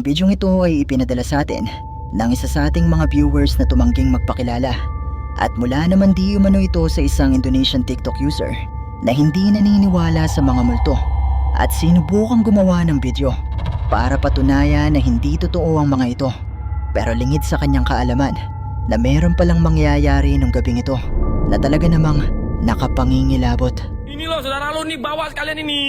Ang bidyong ito ay ipinadala sa atin ng isa sa ating mga viewers na tumangging magpakilala. At mula naman di umano ito sa isang Indonesian TikTok user na hindi naniniwala sa mga multo at sinubukang gumawa ng video para patunayan na hindi totoo ang mga ito. Pero lingid sa kanyang kaalaman na meron palang mangyayari nung gabing ito na talaga namang nakapangingilabot. Ini loh saudara lo nih bawa sekalian ini.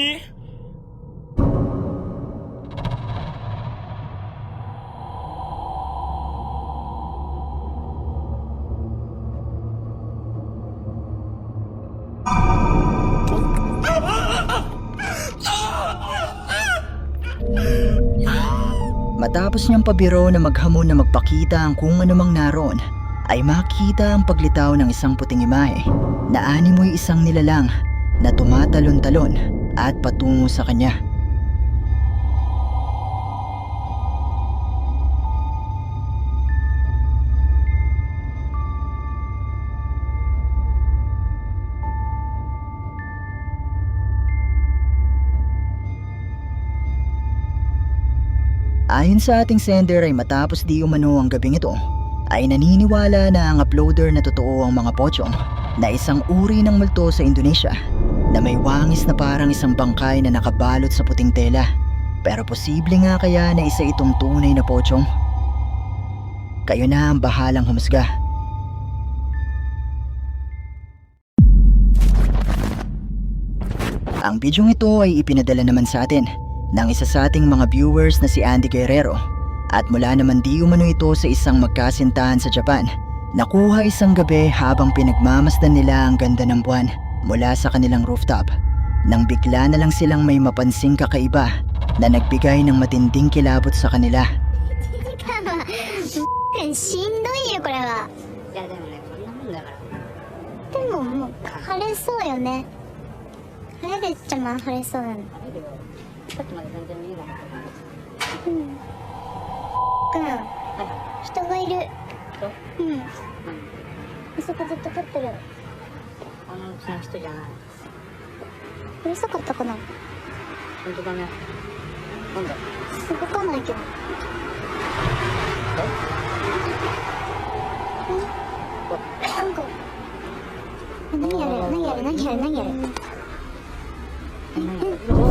Matapos niyang pabiro na maghamon na magpakita ang kung anumang naroon, ay makita ang paglitaw ng isang puting imahe na animoy isang nilalang na tumatalon-talon at patungo sa kanya. Ayon sa ating sender ay matapos di umano ang gabing ito, ay naniniwala na ang uploader na totoo ang mga pochong na isang uri ng multo sa Indonesia na may wangis na parang isang bangkay na nakabalot sa puting tela. Pero posible nga kaya na isa itong tunay na pochong? Kayo na ang bahalang humusga. Ang bidyong ito ay ipinadala naman sa atin ng isa sa ating mga viewers na si Andy Guerrero at mula naman di umano ito sa isang magkasintahan sa Japan. Nakuha isang gabi habang pinagmamasdan nila ang ganda ng buwan mula sa kanilang rooftop. Nang bigla na lang silang may mapansing kakaiba na nagbigay ng matinding kilabot sa kanila. しんどいよこれはいやでもねこんなもんだからでももう晴れそうよね晴れるっちゃまあ晴れそうだね晴れるよ さっきまで全然見えなかったうん。うんは人がいる。い人？うん。うん。あそこずっと立ってる。あのうちの人じゃない。うるさかったかな。本当だね。なんだ？動かないけど。え？なんか。え何やる何やる何やる何やる見た見見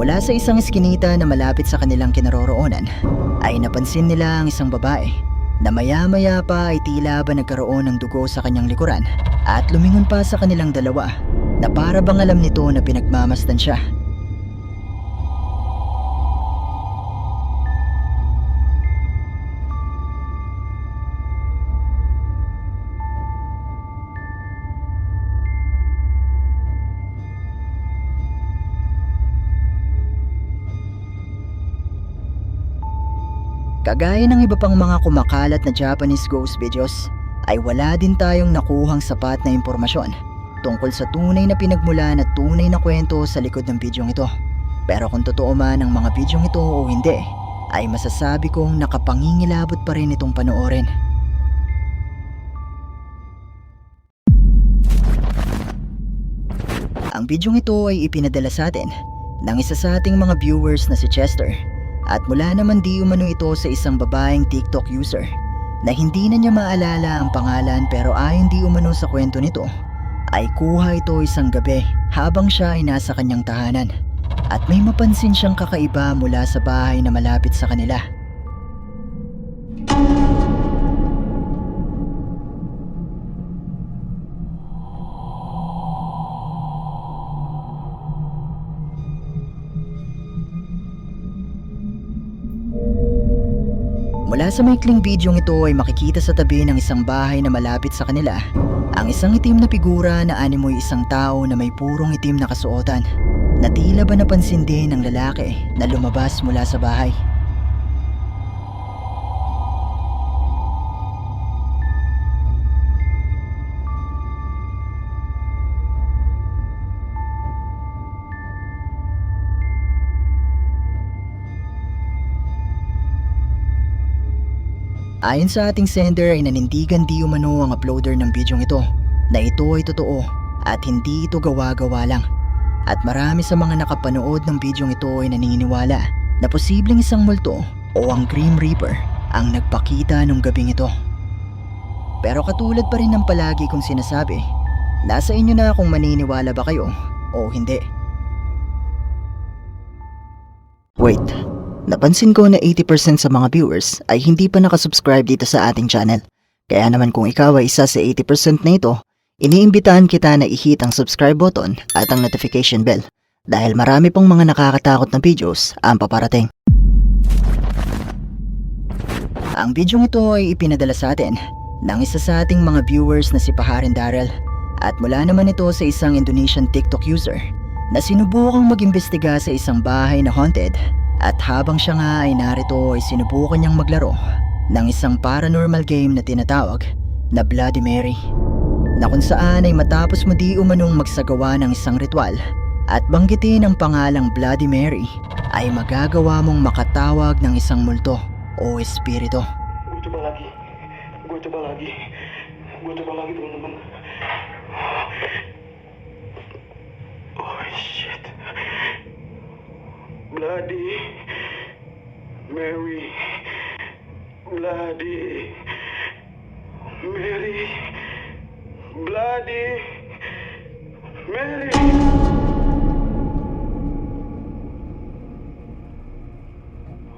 Mula sa isang eskinita na malapit sa kanilang kinaroroonan ay napansin nila ang isang babae na maya-maya pa ay tila ba nagkaroon ng dugo sa kanyang likuran at lumingon pa sa kanilang dalawa na para bang alam nito na pinagmamasdan siya. Kagaya ng iba pang mga kumakalat na Japanese ghost videos, ay wala din tayong nakuhang sapat na impormasyon tungkol sa tunay na pinagmulan at tunay na kwento sa likod ng bidyong ito. Pero kung totoo man ang mga bidyong ito o hindi, ay masasabi kong nakapangingilabot pa rin itong panoorin. Ang bidyong ito ay ipinadala sa atin ng isa sa ating mga viewers na si Chester at mula naman di umano ito sa isang babaeng TikTok user na hindi na niya maalala ang pangalan pero ayon di umano sa kwento nito ay kuha ito isang gabi habang siya ay nasa kanyang tahanan at may mapansin siyang kakaiba mula sa bahay na malapit sa kanila. Sa maikling bidyong ito ay makikita sa tabi ng isang bahay na malapit sa kanila ang isang itim na figura na animoy isang tao na may purong itim na kasuotan na tila ba napansin din ng lalaki na lumabas mula sa bahay. Ayon sa ating sender ay nanindigan di umano ang uploader ng bidyong ito na ito ay totoo at hindi ito gawa-gawa lang. At marami sa mga nakapanood ng bidyong ito ay naniniwala na posibleng isang multo o ang Grim Reaper ang nagpakita nung gabing ito. Pero katulad pa rin ng palagi kong sinasabi, nasa inyo na kung maniniwala ba kayo o hindi. Wait, napansin ko na 80% sa mga viewers ay hindi pa nakasubscribe dito sa ating channel. Kaya naman kung ikaw ay isa sa 80% na ito, iniimbitahan kita na i-hit ang subscribe button at ang notification bell dahil marami pang mga nakakatakot na videos ang paparating. Ang video ito ay ipinadala sa atin ng isa sa ating mga viewers na si Paharin Daryl at mula naman ito sa isang Indonesian TikTok user na sinubukang mag-imbestiga sa isang bahay na haunted at habang siya nga ay narito ay sinubukan niyang maglaro ng isang paranormal game na tinatawag na Bloody Mary na kung saan ay matapos mo di umanong magsagawa ng isang ritual at banggitin ang pangalang Bloody Mary ay magagawa mong makatawag ng isang multo o espiritu. Gue coba lagi. Gue coba lagi. Gue coba lagi teman-teman. Bloody Mary. Bloody Mary. Bloody Mary.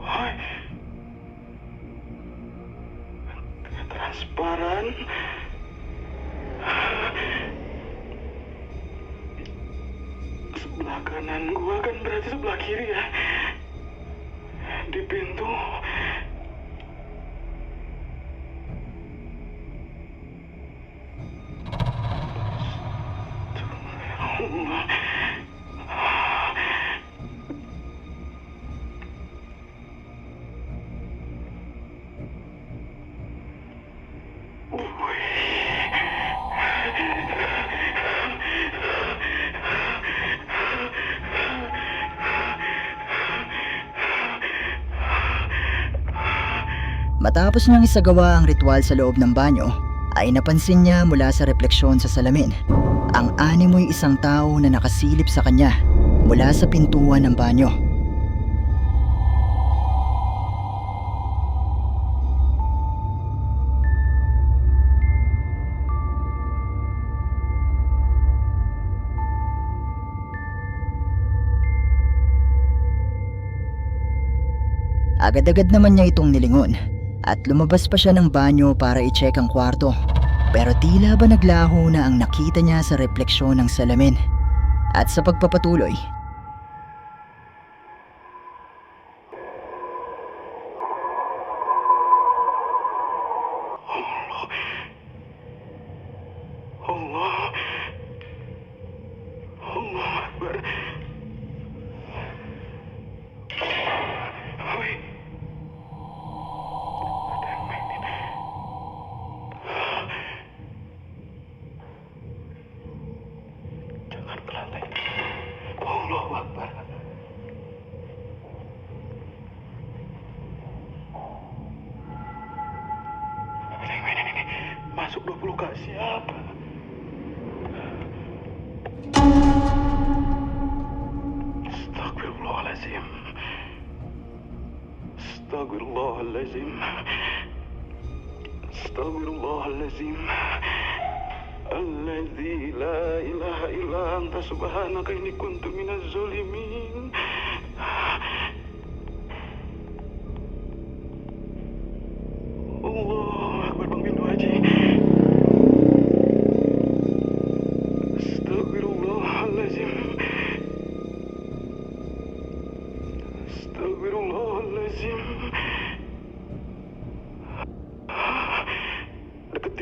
Hoy. transparan sebelah kanan gua kan berarti sebelah kiri ya. Di pintu Matapos niyang isagawa ang ritual sa loob ng banyo, ay napansin niya mula sa refleksyon sa salamin. Ang animoy isang tao na nakasilip sa kanya mula sa pintuan ng banyo. Agad-agad naman niya itong nilingon at lumabas pa siya ng banyo para i-check ang kwarto. Pero tila ba naglaho na ang nakita niya sa refleksyon ng salamin. At sa pagpapatuloy, العظيم. استغفر الله العظيم. الذي لا إله إلا أنت. سبحانك إني كنت من الظالمين. Thank you.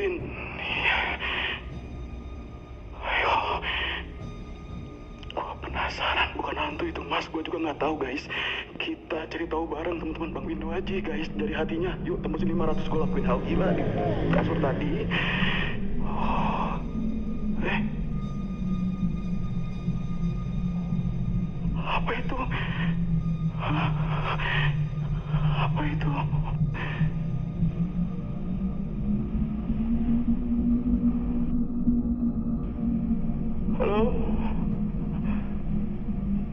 Iya. Ayo. Gua penasaran bukan hantu itu mas. Gua juga nggak tahu guys. Kita cari tahu bareng teman-teman Bang Windu aja guys dari hatinya. Yuk tembus 500 gua lakuin hal gila di kasur tadi.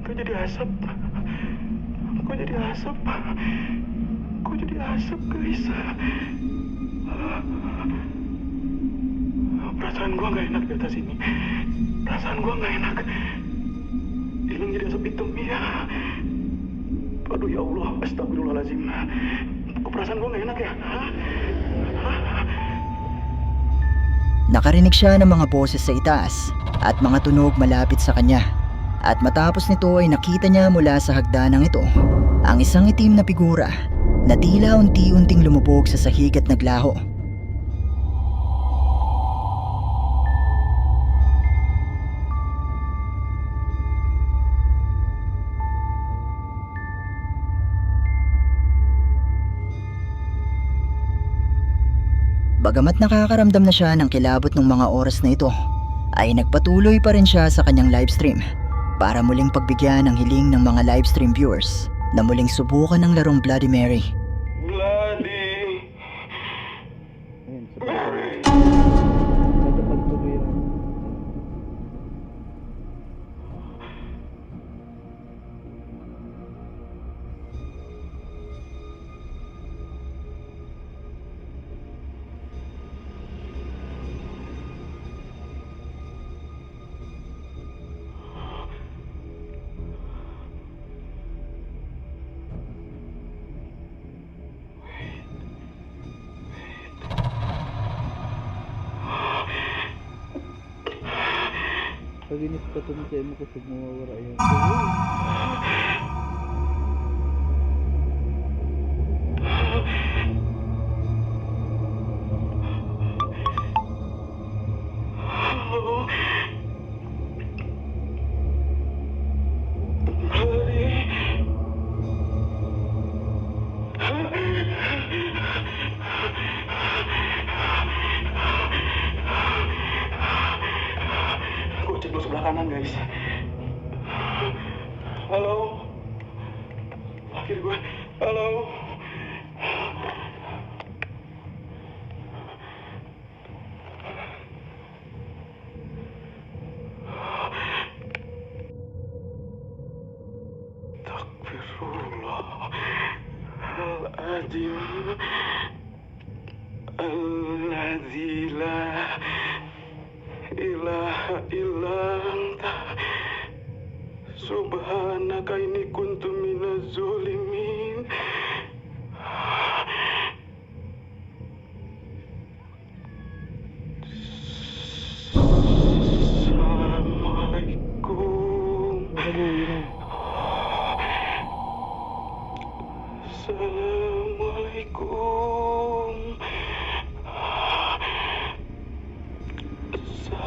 Kok jadi asap? Kok jadi asap? Kok jadi asap guys? Perasaan gua nggak enak di atas ini. Perasaan gua nggak enak. Hilang jadi asap hitam ya. Aduh ya Allah, astagfirullahaladzim. Kok perasaan gua nggak enak ya? Hah? Nakarinig siya ng mga boses sa itaas at mga tunog malapit sa kanya. At matapos nito ay nakita niya mula sa hagdanang ito ang isang itim na figura na tila unti-unting lumubog sa sahig at naglaho. Bagamat nakakaramdam na siya ng kilabot ng mga oras na ito, ay nagpatuloy pa rin siya sa kanyang livestream para muling pagbigyan ng hiling ng mga livestream viewers na muling subukan ng larong Bloody Mary. Pag inis ka to sa mo kusog mawawara yan. って。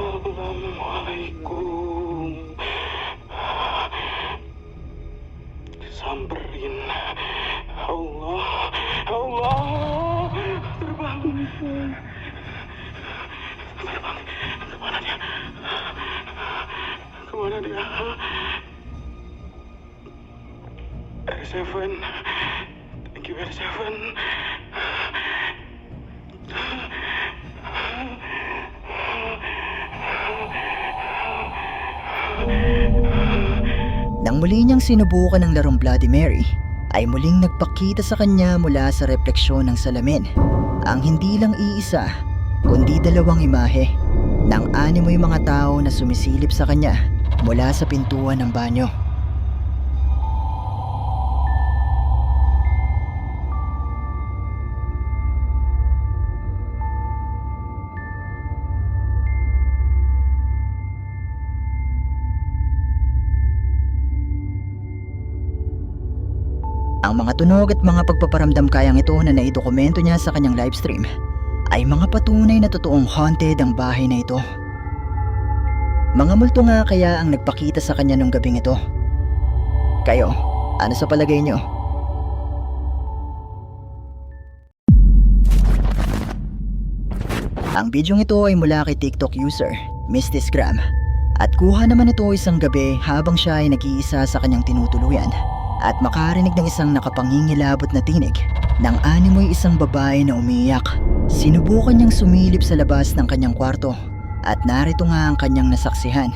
Assalamualaikum. Samperin Allah Allah. Terbang. Terbang. Ke mana dia? Ke mana dia? R7 Thank you R7 Nang muli niyang sinubukan ng larong Bloody Mary, ay muling nagpakita sa kanya mula sa refleksyon ng salamin ang hindi lang iisa kundi dalawang imahe ng animoy mga tao na sumisilip sa kanya mula sa pintuan ng banyo. Mga tunog at mga pagpaparamdam kayang ito na naidokumento niya sa kanyang livestream ay mga patunay na totoong haunted ang bahay na ito. Mga multo nga kaya ang nagpakita sa kanya nung gabing ito. Kayo, ano sa palagay niyo? Ang bidyong ito ay mula kay TikTok user, Mystisgram. At kuha naman ito isang gabi habang siya ay nag-iisa sa kanyang tinutuluyan at makarinig ng isang nakapangingilabot na tinig ng animoy isang babae na umiiyak. Sinubukan niyang sumilip sa labas ng kanyang kwarto at narito nga ang kanyang nasaksihan.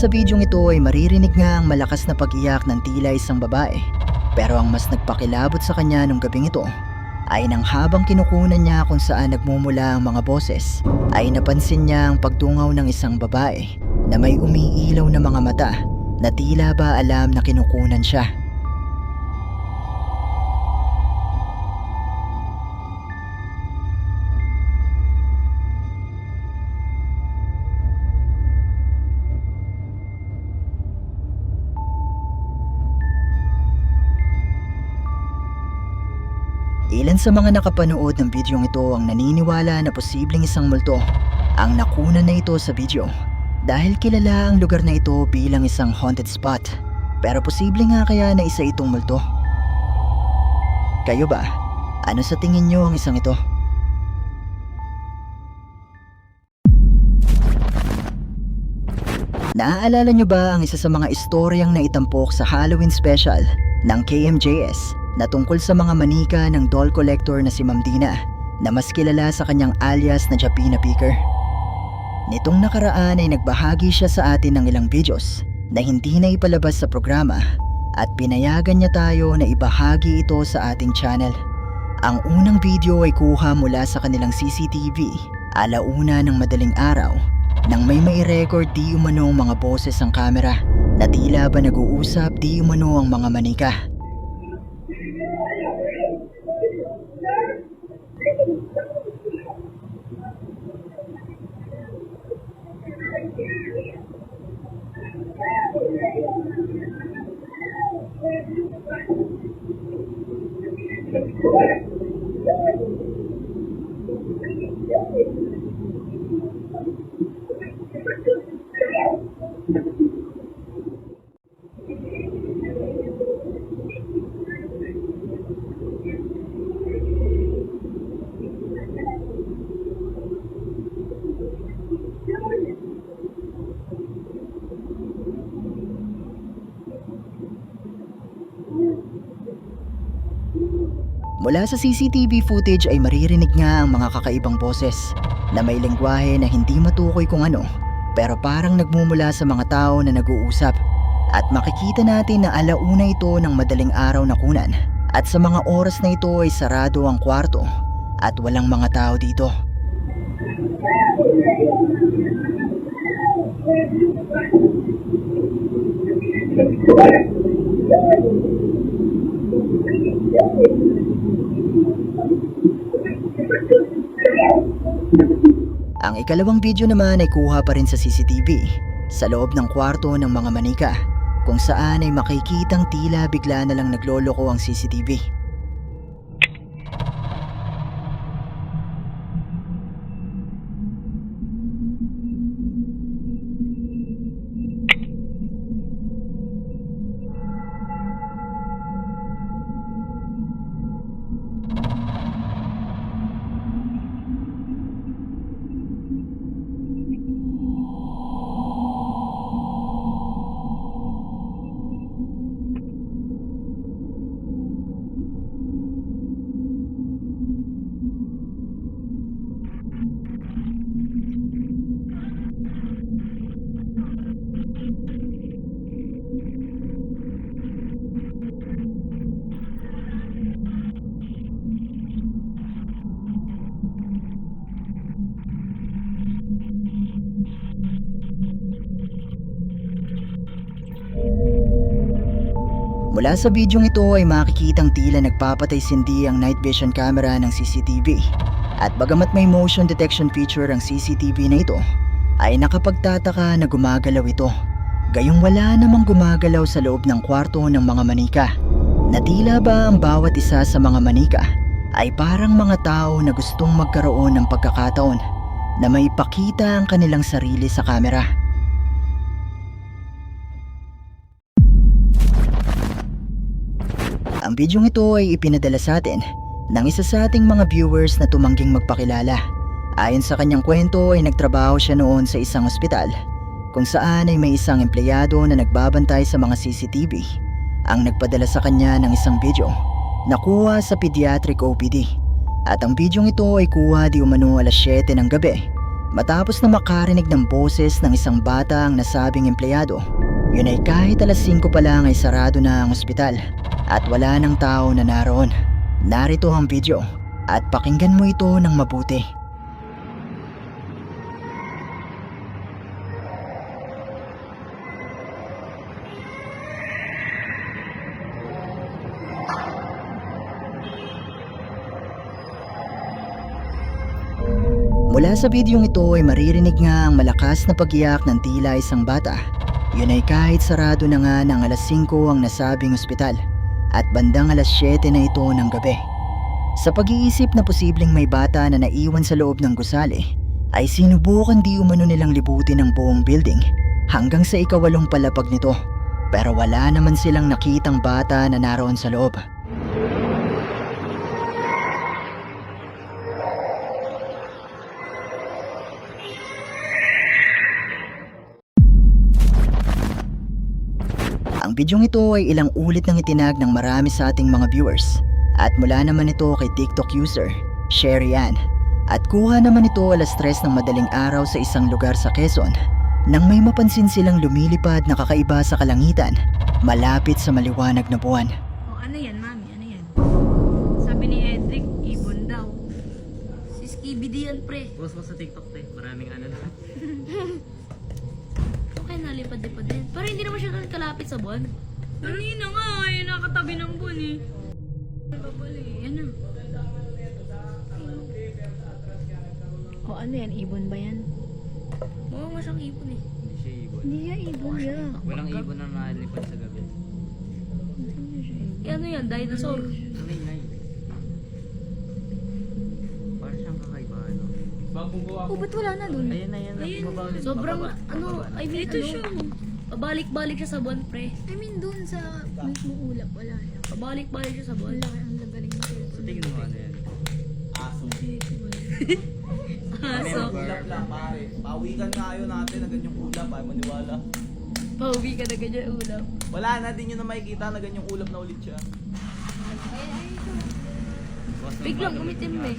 Sa bidyong ito ay maririnig nga ang malakas na pag-iyak ng tila isang babae. Pero ang mas nagpakilabot sa kanya nung gabing ito ay nang habang kinukunan niya kung saan nagmumula ang mga boses ay napansin niya ang pagtungaw ng isang babae na may umiilaw na mga mata na tila ba alam na kinukunan siya. Ilan sa mga nakapanood ng bidyong ito ang naniniwala na posibleng isang multo ang nakunan na ito sa video dahil kilala ang lugar na ito bilang isang haunted spot. Pero posible nga kaya na isa itong multo. Kayo ba? Ano sa tingin nyo ang isang ito? Naaalala nyo ba ang isa sa mga istoryang naitampok sa Halloween special ng KMJS na tungkol sa mga manika ng doll collector na si Ma'am Dina na mas kilala sa kanyang alias na Japina Picker? Nitong nakaraan ay nagbahagi siya sa atin ng ilang videos na hindi na ipalabas sa programa at pinayagan niya tayo na ibahagi ito sa ating channel. Ang unang video ay kuha mula sa kanilang CCTV alauna ng madaling araw nang may mai-record di umano mga boses ang kamera na tila ba nag-uusap di umano ang mga manika. giới thiệu Mula sa CCTV footage ay maririnig nga ang mga kakaibang boses na may lengguwahe na hindi matukoy kung ano pero parang nagmumula sa mga tao na nag-uusap at makikita natin na alauna ito ng madaling araw na kunan at sa mga oras na ito ay sarado ang kwarto at walang mga tao dito. Ang ikalawang video naman ay kuha pa rin sa CCTV sa loob ng kwarto ng mga manika kung saan ay makikitang tila bigla na lang nagloloko ang CCTV. Mula sa bidyong ito ay makikitang tila nagpapatay sindi ang night vision camera ng CCTV. At bagamat may motion detection feature ang CCTV na ito, ay nakapagtataka na gumagalaw ito. Gayong wala namang gumagalaw sa loob ng kwarto ng mga manika. Na tila ba ang bawat isa sa mga manika ay parang mga tao na gustong magkaroon ng pagkakataon na may pakita ang kanilang sarili sa kamera. Bidyong ito ay ipinadala sa atin ng isa sa ating mga viewers na tumangging magpakilala. Ayon sa kanyang kwento ay nagtrabaho siya noon sa isang ospital kung saan ay may isang empleyado na nagbabantay sa mga CCTV ang nagpadala sa kanya ng isang video na kuha sa pediatric OPD. At ang bidyong ito ay kuha di umano alas 7 ng gabi Matapos na makarinig ng boses ng isang bata ang nasabing empleyado, yun ay kahit alas 5 pa lang ay sarado na ang ospital at wala ng tao na naroon. Narito ang video at pakinggan mo ito ng mabuti. Mula sa bidyong ito ay maririnig nga ang malakas na pagiyak ng tila isang bata. Yun ay kahit sarado na nga ng alas 5 ang nasabing ospital at bandang alas 7 na ito ng gabi. Sa pag-iisip na posibleng may bata na naiwan sa loob ng gusali, ay sinubukan di umano nilang libutin ang buong building hanggang sa ikawalong palapag nito. Pero wala naman silang nakitang bata na naroon sa loob. Ang bidyong ito ay ilang ulit nang itinag ng marami sa ating mga viewers at mula naman ito kay TikTok user, Sherry Ann. At kuha naman ito alas tres ng madaling araw sa isang lugar sa Quezon nang may mapansin silang lumilipad na kakaiba sa kalangitan malapit sa maliwanag na buwan. Oh, ano yan, mami? Ano yan? Sabi ni Edric, ibon daw. Si Skibidi yan, pre. Post mo sa TikTok, te. Maraming ano na. Nalipad-lipad din. Pero hindi naman siya ganun kalapit sa buwan. Kanina nga, ay nakatabi ng buwan eh. Babali, yan na. O ano yan, ibon ba yan? Oo, nga siyang ibon eh. Hindi siya ibon. Hindi siya ibon yan. Walang ibon na nalipad sa gabi. Eh, ano yan, dinosaur. Ano yun, ay? Parang siyang kakaiba, ano? Oh, ba't wala na dun? Ayun na, yan. Ayun, Baba ulit. sobrang, ano. I mean, ano, pabalik-balik siya sa buwan, pre. I mean, dun sa mismo ulap, wala na. Pabalik-balik siya sa buwan. Wala ang lagaling ng cellphone. So, tingnan mo ano yan. Aso. Ulap lang, pare. Pawikan ayaw natin na ganyang ulap, ay maniwala. Pauwi ka na ganyan ulam. Wala na din yun na makikita na ganyang ulap na ulit siya. Biglang umitim eh.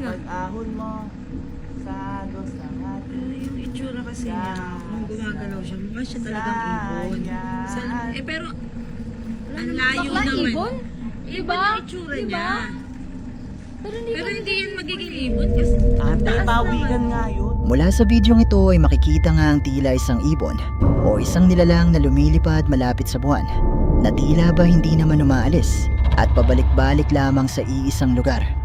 Sa nga. pag-ahon mo, sa dos ng ating Yung itsura kasi niya, nung gumagalaw siya, mukha siya talagang ibon. Sa, eh pero, ang layo naman. ibon? Iba ang itsura niya. Pero hindi Pero hindi yan magiging ibon kasi Ate, pawikan nga yun. Mula sa bidyong ito ay makikita nga ang tila isang ibon o isang nilalang na lumilipad malapit sa buwan na tila ba hindi naman umaalis at pabalik-balik lamang sa iisang lugar.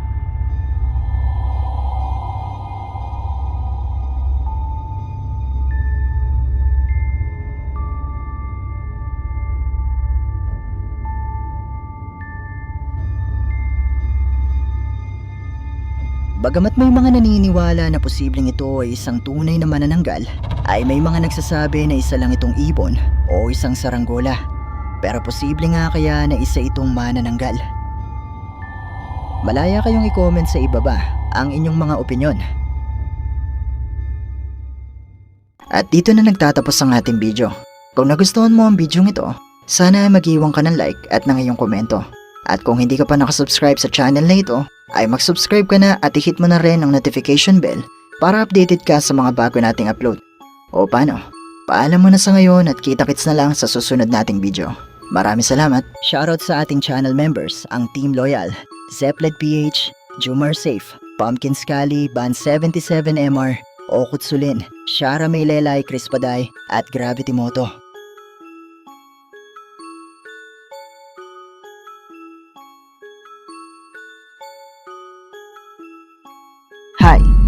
Bagamat may mga naniniwala na posibleng ito ay isang tunay na manananggal, ay may mga nagsasabi na isa lang itong ibon o isang saranggola. Pero posible nga kaya na isa itong manananggal. Malaya kayong i-comment sa ibaba ang inyong mga opinyon. At dito na nagtatapos ang ating video. Kung nagustuhan mo ang video ito, sana mag-iwan ka ng like at ng iyong komento. At kung hindi ka pa nakasubscribe sa channel na ito, ay mag-subscribe ka na at i-hit mo na rin ang notification bell para updated ka sa mga bago nating upload. O paano? Paalam mo na sa ngayon at kita-kits na lang sa susunod nating video. Maraming salamat. Shoutout sa ating channel members, ang Team Loyal, Zepplet PH, Jumar Safe, Pumpkin Scully, Band 77MR, Okut Sulin, Shara Maylelay Chris Paday, at Gravity Moto.